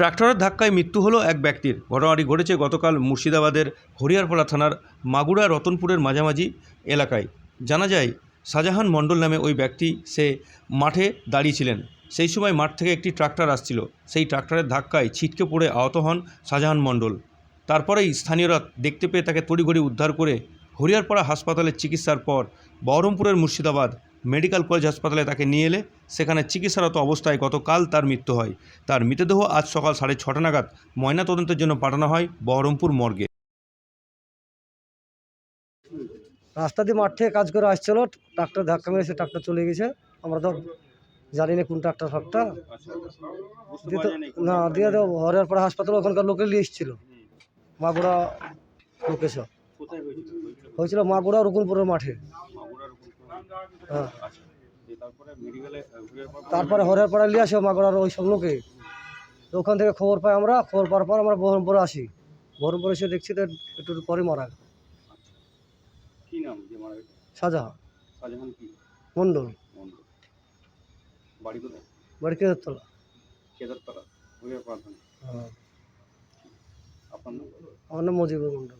ট্রাক্টরের ধাক্কায় মৃত্যু হলো এক ব্যক্তির। ঘটনাটি ঘটেছে গতকাল মুর্শিদাবাদের হরিয়ারপাড়া থানার মাগুরা রতনপুরের মাঝামাঝি এলাকায়। জানা যায়, শাহজাহান মণ্ডল নামে ওই ব্যক্তি, সে মাঠে দাঁড়িয়েছিলেন। সেই সময় মাঠ থেকে একটি ট্রাক্টর আসছিল। সেই ট্রাক্টরের ধাক্কায় ছিটকে পড়ে আহত হন শাহজাহান মণ্ডল। তারপরেই স্থানীয়রা দেখতে পেয়ে তাকে তড়িঘড়ি উদ্ধার করে হরিয়ারপাড়া হাসপাতালে চিকিৎসার পর বহরমপুরের মুর্শিদাবাদ মেডিকেল কলেজ হাসপাতালে তাকে নিয়ে এলে, সেখানে চিকিৎসারত অবস্থায় গতকাল তার মৃত্যু হয়। তার মৃতদেহ আজ সকাল সাড়ে ছটা নাগাদ ময়নাতদন্তের জন্য পাঠানো হয় বহরমপুর মর্গে। রাস্তা দিয়ে মাঠ থেকে কাজ করে আসছিল, ট্রাক্টর ধাক্কা মেরেছে ট্রাক্টর চলে গেছে। আমরা তো জানি না কোন ট্রাক্টর তো না, দিয়ে তো হরের পরে হাসপাতাল ওখানকার লোকে নিয়ে এসেছিল। মাগুড়া লোকেশন। হয়েছিল মাগুড়া রকুনপুরের মাঠে। তারপরে হরের পাড়া নিয়ে আসে মাগুড়ার ওই সব লোকে। তো ওখান থেকে খবর পাই আমরা খবর পাওয়ার পর আমরা বহরমপুরে আসি। বহরমপুরে এসে দেখছি তো একটু পরে মারা। কি নাম যে মারা গেছে? শাহজাহান। শাহজাহান কি? মণ্ডল। মন্ডল বাড়ি কোথায়? বাড়ি কেদারতলা। হ্যাঁ। আপনার নাম? আমার নাম মজিবুর মণ্ডল।